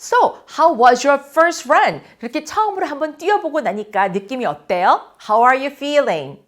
So, how was your first run? 그렇게 처음으로 한번 뛰어보고 나니까 느낌이 어때요? How are you feeling?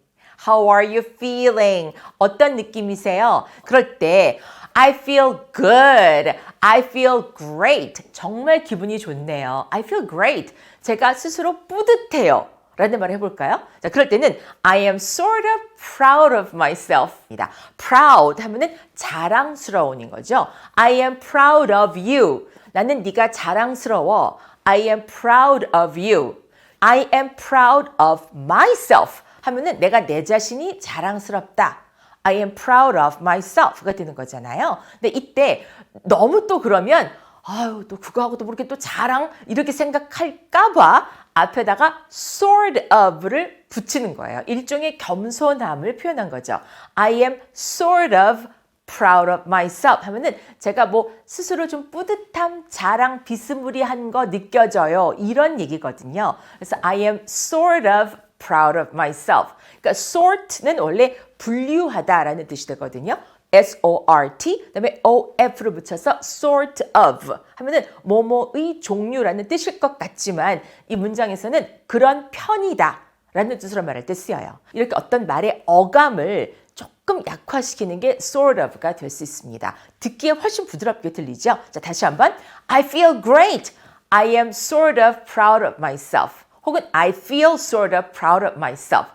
How are you feeling? 어떤 느낌이세요? 그럴 때 I feel good. I feel great. 정말 기분이 좋네요. I feel great. 제가 스스로 뿌듯해요. 라는 말을 해볼까요? 자, 그럴 때는 I am sort of proud of myself. 입니다. proud 하면은 자랑스러운인 거죠. I am proud of you. 나는 네가 자랑스러워. I am proud of you. I am proud of myself. 하면은 내가 내 자신이 자랑스럽다. I am proud of myself가 되는 거잖아요. 근데 이때 너무 또 그러면 아유 또 그거하고 또 모르게 또 자랑 이렇게 생각할까봐 앞에다가 sort of를 붙이는 거예요. 일종의 겸손함을 표현한 거죠. I am sort of proud of myself 하면은 제가 뭐 스스로 좀 뿌듯함, 자랑, 비스무리한 거 느껴져요. 이런 얘기거든요. 그래서 I am sort of proud of myself. 그러니까 sort는 원래 분류하다라는 뜻이 되거든요. S-O-R-T, 그 다음에 O-F를 붙여서 sort of 하면은 뭐뭐의 종류라는 뜻일 것 같지만 이 문장에서는 그런 편이다 라는 뜻으로 말할 때 쓰여요. 이렇게 어떤 말의 어감을 조금 약화시키는 게 sort of가 될 수 있습니다. 듣기에 훨씬 부드럽게 들리죠? 자, 다시 한번. I feel great. I am sort of proud of myself. 혹은 I feel sort of proud of myself.